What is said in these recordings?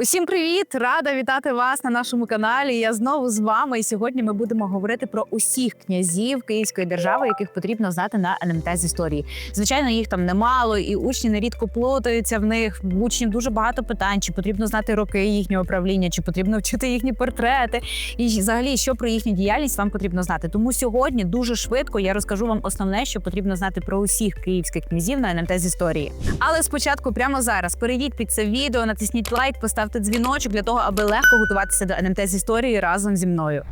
Усім привіт! Рада вітати вас на нашому каналі. Я знову з вами. І сьогодні ми будемо говорити про усіх князів Київської держави, яких потрібно знати на НМТ з історії. Звичайно, їх там немало, і учні нерідко плутаються в них. В учнів дуже багато питань: чи потрібно знати роки їхнього правління, чи потрібно вчити їхні портрети, і взагалі, що про їхню діяльність вам потрібно знати. Тому сьогодні дуже швидко я розкажу вам основне, що потрібно знати про усіх київських князів на НМТ з історії. Але спочатку, прямо зараз, перейдіть під це відео, натисніть лайк, поставте дзвіночок для того, аби легко готуватися до НМТ з історії разом зі мною.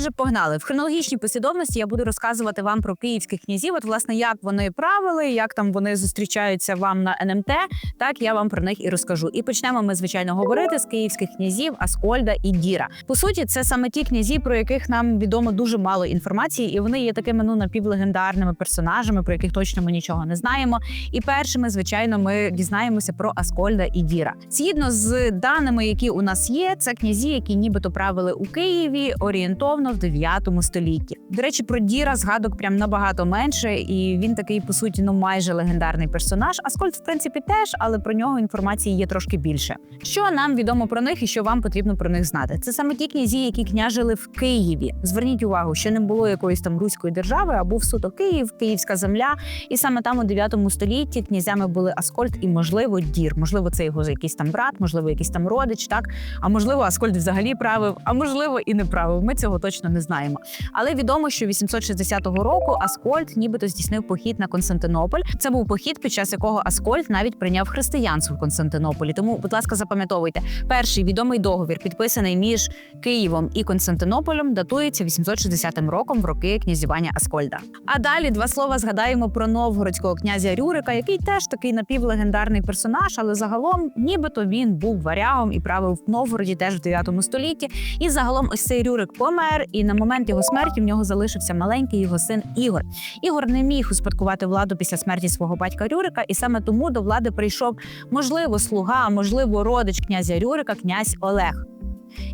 Отже, погнали в хронологічній послідовності. Я буду розказувати вам про київських князів. От, власне, як вони правили, як там вони зустрічаються вам на НМТ. Так я вам про них і розкажу. І почнемо ми, звичайно, говорити з київських князів Аскольда і Діра. По суті, це саме ті князі, про яких нам відомо дуже мало інформації, і вони є такими ну напівлегендарними персонажами, про яких точно ми нічого не знаємо. І першими, звичайно, ми дізнаємося про Аскольда і Діра. Згідно з даними, які у нас є, це князі, які нібито правили у Києві орієнтовно в 9 столітті. До речі, про Діра згадок прям набагато менше, і він такий по суті ну майже легендарний персонаж. Аскольд, в принципі, теж, але про нього інформації є трошки більше. Що нам відомо про них і що вам потрібно про них знати? Це саме ті князі, які княжили в Києві. Зверніть увагу, що не було якоїсь там руської держави, а був суто Київ, Київська земля. І саме там у 9 столітті князями були Аскольд і, можливо, Дір. Можливо, це його якийсь там брат, можливо, якийсь там родич, так а можливо, Аскольд взагалі правив, а можливо, і не правив. Ми цього точно не знаємо. Але відомо, що 860 року Аскольд нібито здійснив похід на Константинополь. Це був похід, під час якого Аскольд навіть прийняв християнство в Константинополі. Тому, будь ласка, запам'ятовуйте, перший відомий договір, підписаний між Києвом і Константинополем, датується 860 роком в роки князювання Аскольда. А далі два слова згадаємо про новгородського князя Рюрика, який теж такий напівлегендарний персонаж, але загалом, нібито він був варягом і правив в Новгороді теж в 9 столітті. І загалом ось цей Рюрик помер, і на момент його смерті в нього залишився маленький його син Ігор. Ігор не міг успадкувати владу після смерті свого батька Рюрика, і саме тому до влади прийшов можливо слуга, можливо родич князя Рюрика, князь Олег.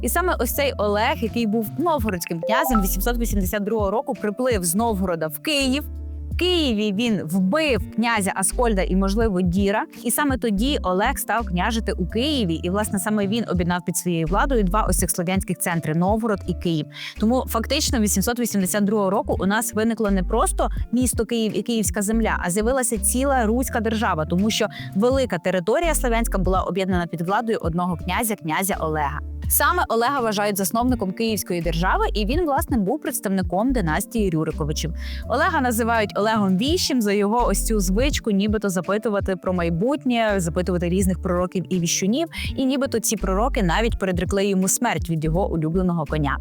І саме ось цей Олег, який був новгородським князем 882 року, приплив з Новгорода в Київ. Києві він вбив князя Аскольда і, можливо, Діра. І саме тоді Олег став княжити у Києві. І, власне, саме він об'єднав під своєю владою два ось цих слов'янських центри Новгород і Київ. Тому фактично 882 року у нас виникло не просто місто Київ і Київська земля, а з'явилася ціла руська держава, тому що велика територія слов'янська була об'єднана під владою одного князя, князя Олега. Саме Олега вважають засновником Київської держави, і він, власне, був представником династії Рюриковичів. Олега називають Олегом Віщим за його ось цю звичку, нібито запитувати про майбутнє, запитувати різних пророків і віщунів. І нібито ці пророки навіть передрекли йому смерть від його улюбленого коня.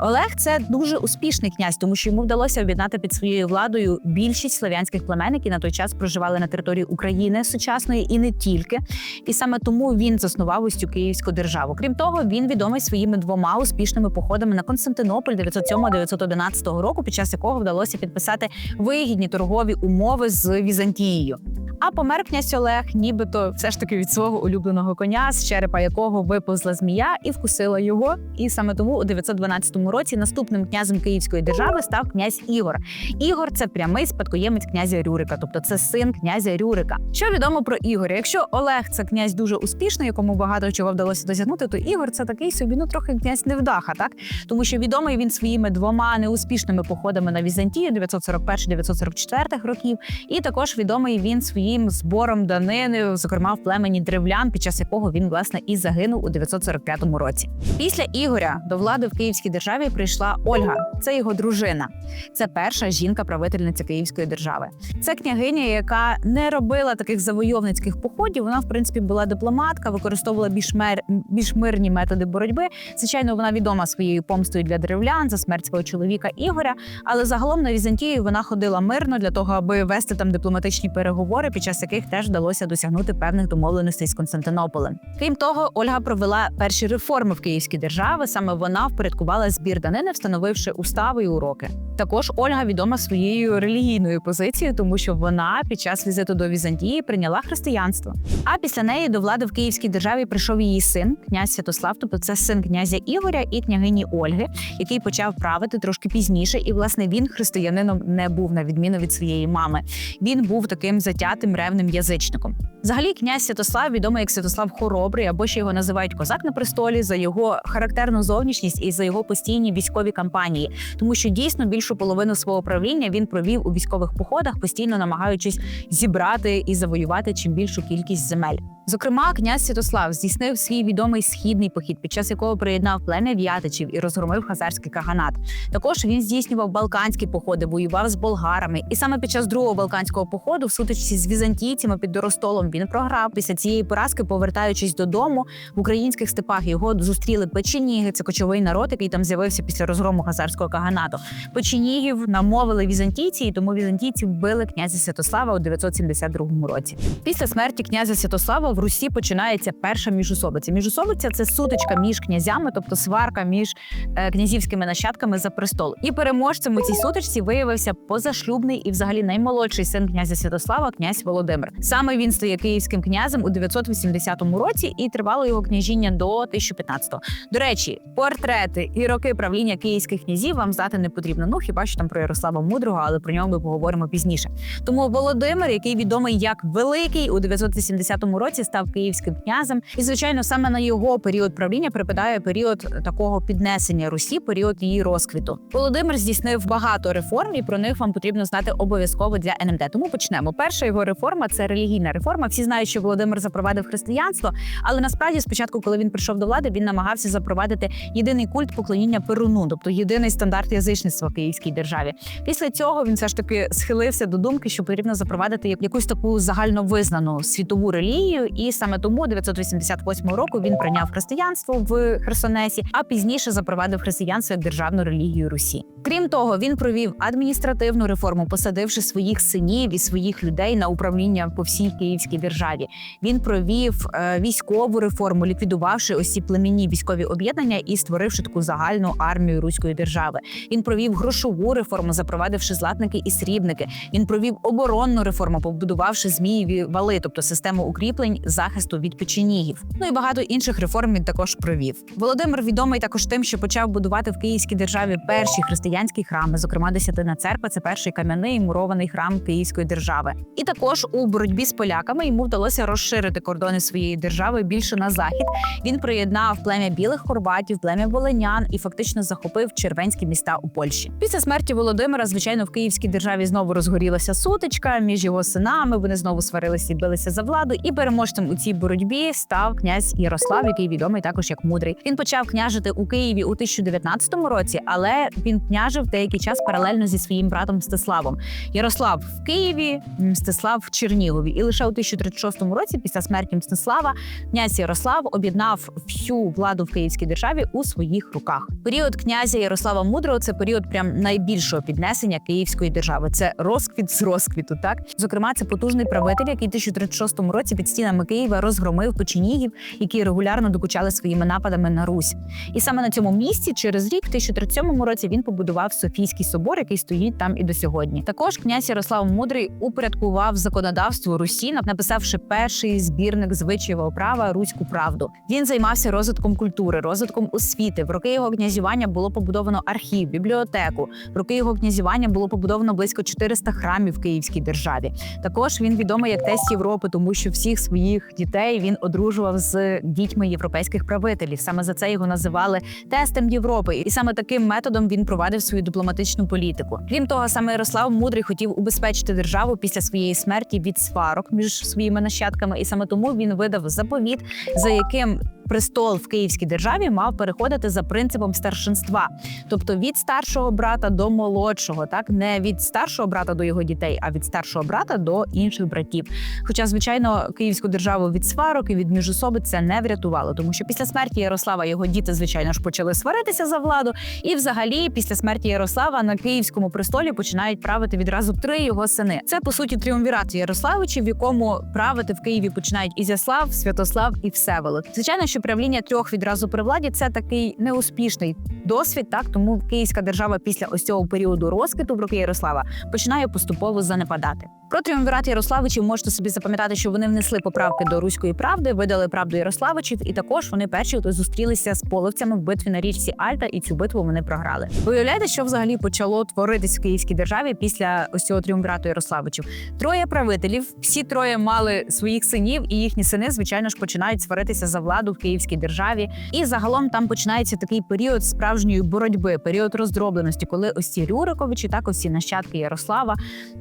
Олег це дуже успішний князь, тому що йому вдалося об'єднати під своєю владою більшість слов'янських племен, які на той час проживали на території України сучасної і не тільки. І саме тому він заснував ось цю київську державу. Крім того, він відомий своїми двома успішними походами на Константинополь 907-911 року, під час якого вдалося підписати вигідні торгові умови з Візантією. А помер князь Олег, нібито все ж таки від свого улюбленого коня, з черепа якого виповзла змія і вкусила його. І саме тому у 912 році наступним князем Київської держави став князь Ігор. Ігор це прямий спадкоємець князя Рюрика, тобто це син князя Рюрика. Що відомо про Ігоря? Якщо Олег це князь дуже успішний, якому багато чого вдалося досягнути, то Ігор це такий собі, ну трохи князь невдаха, так тому що відомий він своїми двома неуспішними походами на Візантію 941-944 років, і також відомий він своїм збором данини, зокрема в племені древлян, під час якого він власне і загинув у 945 році. Після Ігоря до влади в Київській державі прийшла Ольга, це його дружина. Це перша жінка-правительниця Київської держави. Це княгиня, яка не робила таких завойовницьких походів. Вона, в принципі, була дипломатка, використовувала більш мер більш мирні методи боротьби. Звичайно, вона відома своєю помстою для древлян за смерть свого чоловіка Ігоря. Але загалом на Візантію вона ходила мирно для того, аби вести там дипломатичні переговори, під час яких теж вдалося досягнути певних домовленостей з Константинополем. Крім того, Ольга провела перші реформи в Київській державі. Саме вона впорядкувала збір данини, встановивши устави і уроки. Також Ольга відома своєю релігійною позицією, тому що вона під час візиту до Візантії прийняла християнство. А після неї до влади в Київській державі прийшов її син, князь Святослав, тобто це син князя Ігоря і княгині Ольги, який почав правити трошки пізніше. І власне він християнином не був на відміну від своєї мами. Він був таким затятим ревним язичником. Взагалі, князь Святослав відомий як Святослав Хоробрий, або ще його називають козак на престолі за його характерну зовнішність і за його постійні військові кампанії, тому що дійсно більшу половину свого правління він провів у військових походах, постійно намагаючись зібрати і завоювати чим більшу кількість земель. Зокрема, князь Святослав здійснив свій відомий східний похід, під час якого приєднав плем'я в'ятичів і розгромив хазарський каганат. Також він здійснював балканські походи, воював з болгарами. І саме під час другого балканського походу, в сутичці з візантійцями під Доростолом, він програв. Після цієї поразки, повертаючись додому в українських степах, його зустріли печеніги. Це кочовий народ, який там з'явився після розгрому хазарського каганату. Печенігів намовили візантійці, і тому візантійці вбили князя Святослава у 972 році. Після смерті князя Святослава в Русі починається перша міжусобиця. Міжусобиця це сутичка між князями, тобто сварка між е, князівськими нащадками за престол. І переможцем у цій сутичці виявився позашлюбний і, взагалі, наймолодший син князя Святослава, князь Володимир. Саме він стає київським князем у 980 році і тривало його княжіння до 1015-го. До речі, портрети і роки правління київських князів вам здати не потрібно. Ну хіба що там про Ярослава Мудрого, але про нього ми поговоримо пізніше. Тому Володимир, який відомий як Великий, у 980 році став київським князем, і звичайно, саме на його період правління припадає період такого піднесення Русі, період її розквіту. Володимир здійснив багато реформ, і про них вам потрібно знати обов'язково для НМД. Тому почнемо. Перша його реформа це релігійна реформа. Всі знають, що Володимир запровадив християнство, але насправді, спочатку, коли він прийшов до влади, він намагався запровадити єдиний культ поклоніння Перуну, тобто єдиний стандарт язичництва Київській державі. Після цього він все ж таки схилився до думки, що потрібно запровадити якусь таку загальновизнану світову релігію, і саме тому 988 року він прийняв християнство в Херсонесі, а пізніше запровадив християнство як державну релігію Русі. Крім того, він провів адміністративну реформу, посадивши своїх синів і своїх людей на управління по всій Київській державі. Він провів е, військову реформу, ліквідувавши ось ці племінні військові об'єднання і створивши таку загальну армію руської держави. Він провів грошову реформу, запровадивши златники і срібники. Він провів оборонну реформу, побудувавши змієві вали, тобто систему укріплень захисту від печенігів. Ну і багато інших реформ він також провів. Володимир відомий також тим, що почав будувати в Київській державі перші християнські храми, зокрема Десятина церква. Це перший кам'яний мурований храм Київської держави. І також у боротьбі з поляками йому вдалося розширити кордони своєї держави більше на захід. Він приєднав плем'я білих хорватів, плем'я волинян і фактично захопив червенські міста у Польщі. Після смерті Володимира, звичайно, в Київській державі знову розгорілася сутичка між його синами. Вони знову сварилися і билися за владу. І переможцем у цій боротьбі став князь Ярослав, який відомий також як мудрий. Він почав княжити у Києві у 1019 році, але він княжив деякий час паралельно зі своїм братом Мстиславом. Ярослав в Києві, Мстислав в Чернігові. І лише у 1036 році, після смерті Мстислава, князь Ярослав об'єднав всю владу в Київській державі у своїх руках. Період князя Ярослава Мудрого це період прям найбільшого піднесення Київської держави. Це розквіт з розквіту. Так зокрема, це потужний правитель, який у 1036 році під стінами Києва розгромив печенігів, які регулярно докучали своїми нападами на Русь. І саме на цьому місці, через рік, в 1037 році, він побудував Софійський собор, який стоїть там і до сьогодні. Також князь Ярослав Мудрий упорядкував законодавство Русі, написавши перший збірник звичаєвого права Руську правду. Він займався розвитком культури, розвитком освіти. В роки його князювання було побудовано архів, бібліотеку. В роки його князювання було побудовано близько 400 храмів в Київській державі. Також він відомий як тесть Європи, тому що всіх своїх дітей він одружував з дітьми європейських правителів. Саме за це його називали тестем Європи, і саме таким методом він провадив свою дипломатичну політику. Крім того, саме Ярослав Мудрий хотів убезпечити державу після своєї смерті від сварок між своїми нащадками, і саме тому він видав заповіт, за яким престол в Київській державі мав переходити за принципом старшинства, тобто від старшого брата до молодшого, так не від старшого брата до його дітей, а від старшого брата до інших братів. Хоча, звичайно, Київську державу від сварок і від міжособи це не врятувало, тому що після смерті Ярослава його діти, звичайно ж, почали сваритися за владу. І, взагалі, після смерті Ярослава на київському престолі починають правити відразу три його сини. Це по суті тріумвірат Ярославичів, в якому правити в Києві починають Ізяслав, Святослав і Всеволод. Звичайно, що правління трьох відразу при владі це такий неуспішний досвід. Так тому Київська держава після ось цього періоду розквіту в роки Ярослава починає поступово занепадати. Про тріумвірат Ярославичів можете собі запам'ятати, що вони внесли поправки до руської правди, видали правду Ярославичів, і також вони перші зустрілися з половцями в битві на річці Альта, і цю битву вони програли. Ви уявляєте, що взагалі почало творитись в Київській державі після ось цього тріумвірату Ярославичів? Троє правителів, всі троє мали своїх синів, і їхні сини, звичайно ж, починають сваритися за владу в Київській державі. І загалом там починається такий період справжньої боротьби, період роздробленості, коли ось ці Рюриковичі, так ось ці нащадки Ярослава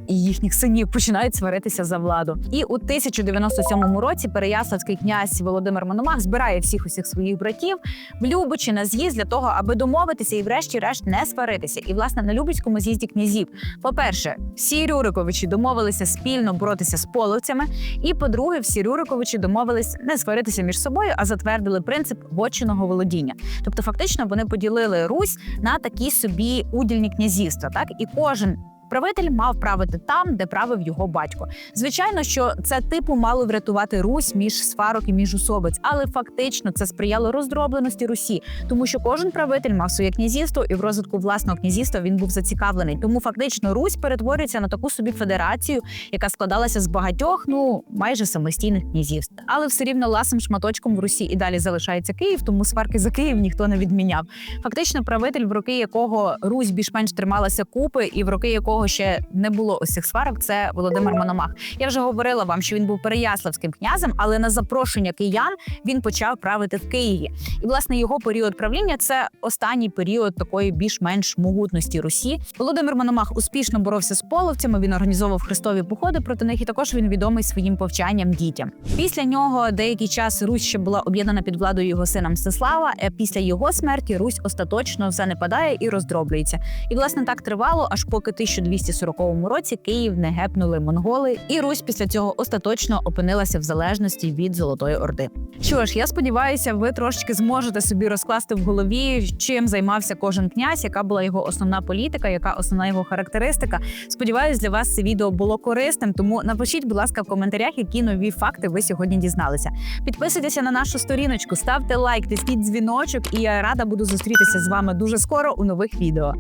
і їхніх синів починають сваритися за владу. І у 1097 році переяславський князь Володимир Мономах збирає всіх усіх своїх братів в на з'їзд для того, аби домовитися і, врешті-решт, не сваритися. І власне на Любицькому з'їзді князів, по-перше, всі Рюриковичі домовилися спільно боротися з половцями. І по-друге, всі Рюриковичі домовились не сваритися між собою, а затвердили принцип вотчиного володіння. Тобто, фактично, вони поділили Русь на такі собі удільні князівства. Так і кожен. Правитель мав правити там, де правив його батько. Звичайно, що це типу мало врятувати Русь між сварок і між особиць, але фактично це сприяло роздробленості Русі, тому що кожен правитель мав своє князівство, і в розвитку власного князівства він був зацікавлений. Тому фактично Русь перетворюється на таку собі федерацію, яка складалася з багатьох, ну майже самостійних князівств. Але все рівно ласим шматочком в Русі і далі залишається Київ, тому сварки за Київ ніхто не відміняв. Фактично, правитель, в роки якого Русь більш-менш трималася купи, і в роки якого ще не було ось цих сварок, це Володимир Мономах. Я вже говорила вам, що він був переяславським князем, але на запрошення киян він почав правити в Києві. І власне його період правління це останній період такої більш-менш могутності Русі. Володимир Мономах успішно боровся з половцями. Він організовував хрестові походи проти них, і також він відомий своїм повчанням дітям. Після нього деякий час Русь ще була об'єднана під владою його сина Мстислава. А після його смерті Русь остаточно занепадає і роздроблюється. І власне так тривало, аж поки 1240 році Київ не гепнули монголи, і Русь після цього остаточно опинилася в залежності від Золотої Орди. Що ж, я сподіваюся, ви трошечки зможете собі розкласти в голові, чим займався кожен князь, яка була його основна політика, яка основна його характеристика. Сподіваюсь, для вас це відео було корисним. Тому напишіть, будь ласка, в коментарях, які нові факти ви сьогодні дізналися. Підписуйтеся на нашу сторіночку, ставте лайк, тисніть дзвіночок, і я рада буду зустрітися з вами дуже скоро у нових відео.